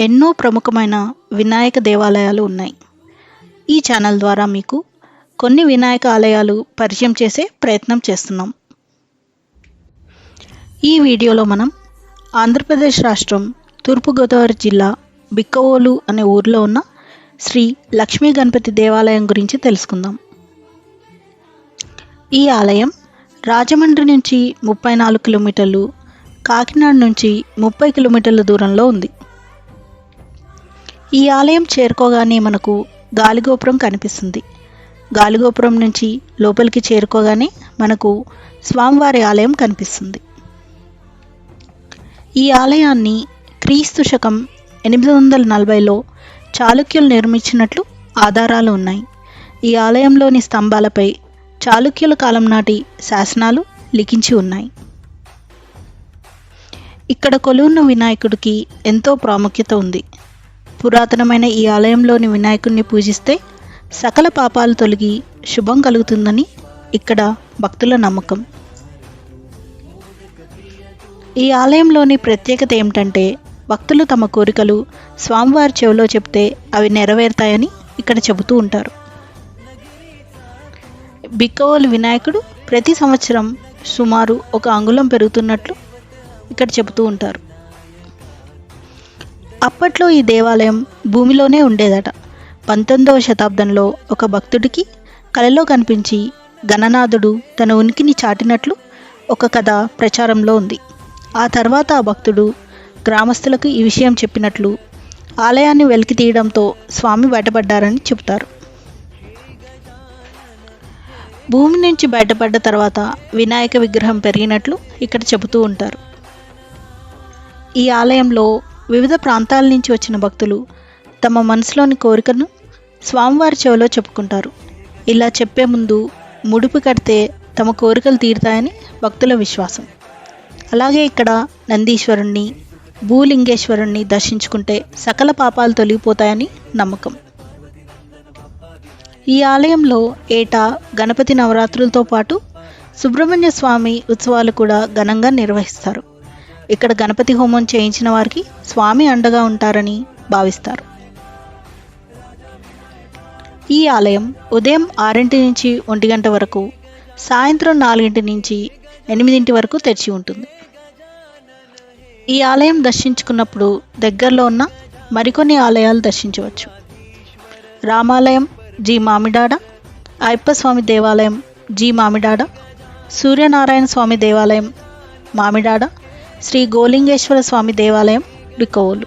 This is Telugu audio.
ఎన్నో ప్రముఖమైన వినాయక దేవాలయాలు ఉన్నాయి. ఈ ఛానల్ ద్వారా మీకు కొన్ని వినాయక ఆలయాలు పరిచయం చేసే ప్రయత్నం చేస్తున్నాం. ఈ వీడియోలో మనం ఆంధ్రప్రదేశ్ రాష్ట్రం తూర్పుగోదావరి జిల్లా బిక్కవోలు అనే ఊరిలో ఉన్న శ్రీ లక్ష్మీ గణపతి దేవాలయం గురించి తెలుసుకుందాం. ఈ ఆలయం రాజమండ్రి నుంచి ముప్పై నాలుగు కిలోమీటర్లు కాకినాడ నుంచి ముప్పై కిలోమీటర్ల దూరంలో ఉంది. ఈ ఆలయం చేరుకోగానే మనకు గాలిగోపురం కనిపిస్తుంది. గాలిగోపురం నుంచి లోపలికి చేరుకోగానే మనకు స్వామివారి ఆలయం కనిపిస్తుంది. ఈ ఆలయాన్ని క్రీస్తు శకం ఎనిమిది వందల నలభైలో చాళుక్యులు నిర్మించినట్లు ఆధారాలు ఉన్నాయి. ఈ ఆలయంలోని స్తంభాలపై చాళుక్యుల కాలం నాటి శాసనాలు లిఖించి ఉన్నాయి. ఇక్కడ కొలువున్న వినాయకుడికి ఎంతో ప్రాముఖ్యత ఉంది. పురాతనమైన ఈ ఆలయంలోని వినాయకుడిని పూజిస్తే సకల పాపాలు తొలగి శుభం కలుగుతుందని ఇక్కడ భక్తుల నమ్మకం. ఈ ఆలయంలోని ప్రత్యేకత ఏమిటంటే భక్తులు తమ కోరికలు స్వామివారి చెవిలో చెప్తే అవి నెరవేరుతాయని ఇక్కడ చెబుతూ ఉంటారు. బిక్కవోలు వినాయకుడు ప్రతి సంవత్సరం సుమారు ఒక అంగుళం పెరుగుతున్నట్లు ఇక్కడ చెబుతూ ఉంటారు. అప్పట్లో ఈ దేవాలయం భూమిలోనే ఉండేదట. పంతొమ్మిదవ శతాబ్దంలో ఒక భక్తుడికి కలలో కనిపించి గణనాథుడు తన ఉనికిని చాటినట్లు ఒక కథ ప్రచారంలో ఉంది. ఆ తర్వాత ఆ భక్తుడు గ్రామస్తులకు ఈ విషయం చెప్పినట్లు ఆలయాన్ని వెలికి తీయడంతో స్వామి బయటపడ్డారని చెబుతారు. భూమి నుంచి బయటపడ్డ తర్వాత వినాయక విగ్రహం పెరిగినట్లు ఇక్కడ చెబుతూ ఉంటారు. ఈ ఆలయంలో వివిధ ప్రాంతాల నుంచి వచ్చిన భక్తులు తమ మనసులోని కోరికను స్వామివారి చెవిలో చెప్పుకుంటారు. ఇలా చెప్పే ముందు ముడుపు కడితే తమ కోరికలు తీరుతాయని భక్తుల విశ్వాసం. అలాగే ఇక్కడ నందీశ్వరుణ్ణి భూలింగేశ్వరుణ్ణి దర్శించుకుంటే సకల పాపాలు తొలగిపోతాయని నమ్మకం. ఈ ఆలయంలో ఏటా గణపతి నవరాత్రులతో పాటు సుబ్రహ్మణ్య స్వామి ఉత్సవాలు కూడా ఘనంగా నిర్వహిస్తారు. ఇక్కడ గణపతి హోమం చేయించిన వారికి స్వామి అండగా ఉంటారని భావిస్తారు. ఈ ఆలయం ఉదయం ఆరింటి నుంచి ఒంటి గంట వరకు సాయంత్రం నాలుగింటి నుంచి ఎనిమిదింటి వరకు తెరిచి ఉంటుంది. ఈ ఆలయం దర్శించుకున్నప్పుడు దగ్గరలో ఉన్న మరికొన్ని ఆలయాలు దర్శించవచ్చు. రామాలయం జి మామిడాడ అయ్యప్ప స్వామి దేవాలయం జి మామిడాడ సూర్యనారాయణ స్వామి దేవాలయం మామిడాడ శ్రీ గోలింగేశ్వర స్వామి దేవాలయం బిక్కవోలు